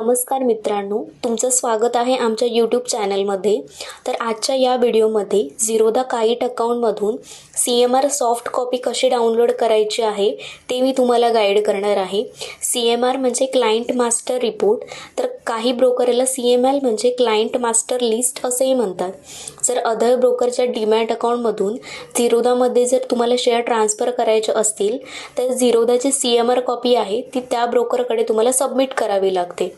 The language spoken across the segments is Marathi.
नमस्कार मित्रांनो तुमचं स्वागत आहे आमच्या यूट्यूब चॅनलमध्ये तर आजच्या या व्हिडिओमध्ये झिरोदा काईट अकाउंटमधून C M R soft copy कशी डाउनलोड करायची आहे ते मी तुम्हाला गाईड करणार आहे. सी एम आर म्हणजे क्लायंट मास्टर रिपोर्ट तर काही ब्रोकरला सी एम एल म्हणजे क्लायंट मास्टर लिस्ट असंही म्हणतात. जर अदर ब्रोकरच्या डीमॅट अकाउंटमधून झिरोदामध्ये जर तुम्हाला शेअर ट्रान्सफर करायचे असतील तर झिरोदाची सी एम आर कॉपी आहे ती त्या ब्रोकरकडे तुम्हाला सबमिट करावी लागते.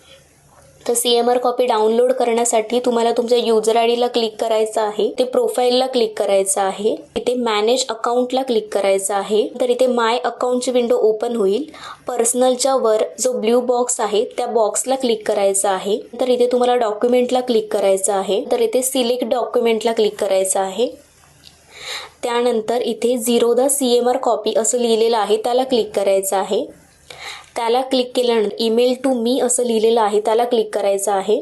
तर C M R copy download करण्यासाठी तुम्हाला तुमच्या युजर आय डीला क्लिक करायचं आहे. ते प्रोफाईलला क्लिक करायचं आहे. इथे मॅनेज अकाउंटला क्लिक करायचं आहे. तर इथे माय अकाउंटची विंडो ओपन होईल. पर्सनलच्या वर जो ब्ल्यू बॉक्स आहे त्या बॉक्सला क्लिक करायचा आहे. तर इथे तुम्हाला डॉक्युमेंटला क्लिक करायचं आहे. तर इथे सिलेक्ट डॉक्युमेंटला क्लिक करायचं आहे. त्यानंतर इथे Zerodha C M R copy असं लिहिलेलं आहे त्याला क्लिक करायचं आहे. त्याला क्लिक केल्यानंतर ईमेल टू मी असं लिहिलेलं आहे त्याला क्लिक करायचं आहे.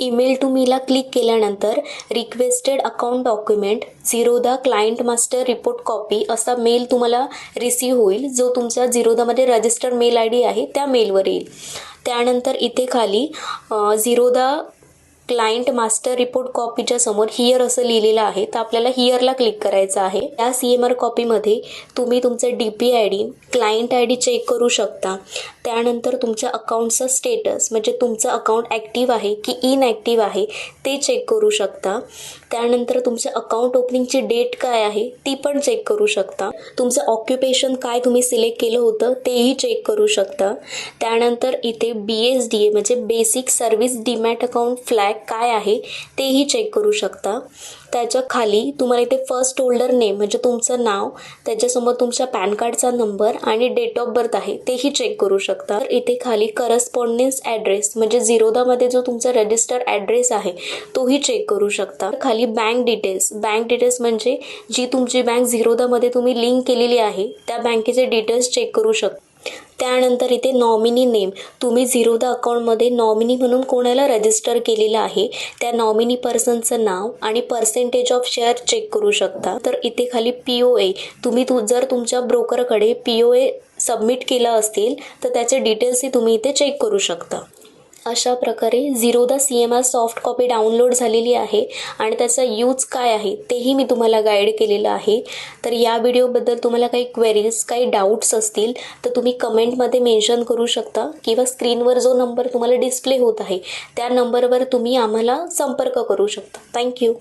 ईमेल टू मीला क्लिक केल्यानंतर requested account document Zerodha client master report copy असा मेल तुम्हाला रिसीव होईल जो तुमच्या झिरोदामध्ये रजिस्टर मेल आय डी आहे त्या मेलवर येईल. त्यानंतर इथे खाली झिरोदा क्लायंट मास्टर रिपोर्ट कॉपीच्या समोर हिअर असं लिहिलेलं आहे. तर आपल्याला हिअरला क्लिक करायचं आहे. त्या सी एम आर कॉपीमध्ये तुम्ही तुमचं D P I D client I D check करू शकता. त्यानंतर तुमच्या अकाउंटचा स्टेटस म्हणजे तुमचं अकाउंट ॲक्टिव्ह आहे की इनॲक्टिव्ह आहे ते चेक करू शकता. त्यानंतर तुमच्या अकाउंट ओपनिंगची डेट काय आहे ती पण चेक करू शकता. तुमचं ऑक्युपेशन काय तुम्ही सिलेक्ट केलं होतं तेही चेक करू शकता. त्यानंतर इथे बी एस डी ए म्हणजे basic service demat account flag काय आहे तेही चेक करू शकता. त्याच्याखाली तुम्हाला इथे फर्स्ट होल्डर नेम म्हणजे तुमचं नाव त्याच्यासमोर तुमच्या पॅन कार्डचा नंबर आणि डेट ऑफ बर्थ आहे तेही चेक करू शकता. तर इथे खाली करस्पॉन्डन्स ॲड्रेस म्हणजे झिरोदामध्ये जो तुमचा रजिस्टर ॲड्रेस आहे तोही चेक करू शकता. खाली बँक डिटेल्स बँक डिटेल्स म्हणजे जी तुमची बँक झिरोदामध्ये तुम्ही लिंक केलेली आहे त्या बँकेचे डिटेल्स चेक करू शकता. त्यानंतर इथे नॉमिनी नेम. तुम्ही झिरोदा अकाउंटमध्ये नॉमिनी म्हणून कोणाला रजिस्टर केलेलं आहे त्या नॉमिनी पर्सनचं नाव आणि पर्सेंटेज ऑफ शेअर चेक करू शकता. तर इथे खाली पी ओ ए तुम्ही तु जर तुमच्या ब्रोकरकडे पी ओ ए सबमिट केलं असतील तर त्याचे डिटेल्सही तुम्ही इथे चेक करू शकता. अशा प्रकारे Zerodha C M R soft copy download झालेली आहे आणि त्याचा यूज काय आहे तेही मी तुम्हाला गाईड केलेलं आहे. तर या व्हिडिओबद्दल तुम्हाला काही क्वेरीज काही डाऊट्स असतील तर तुम्ही कमेंटमध्ये मेन्शन करू शकता किंवा स्क्रीनवर जो नंबर तुम्हाला डिस्प्ले होत आहे त्या नंबरवर तुम्ही आम्हाला संपर्क करू शकता. थँक्यू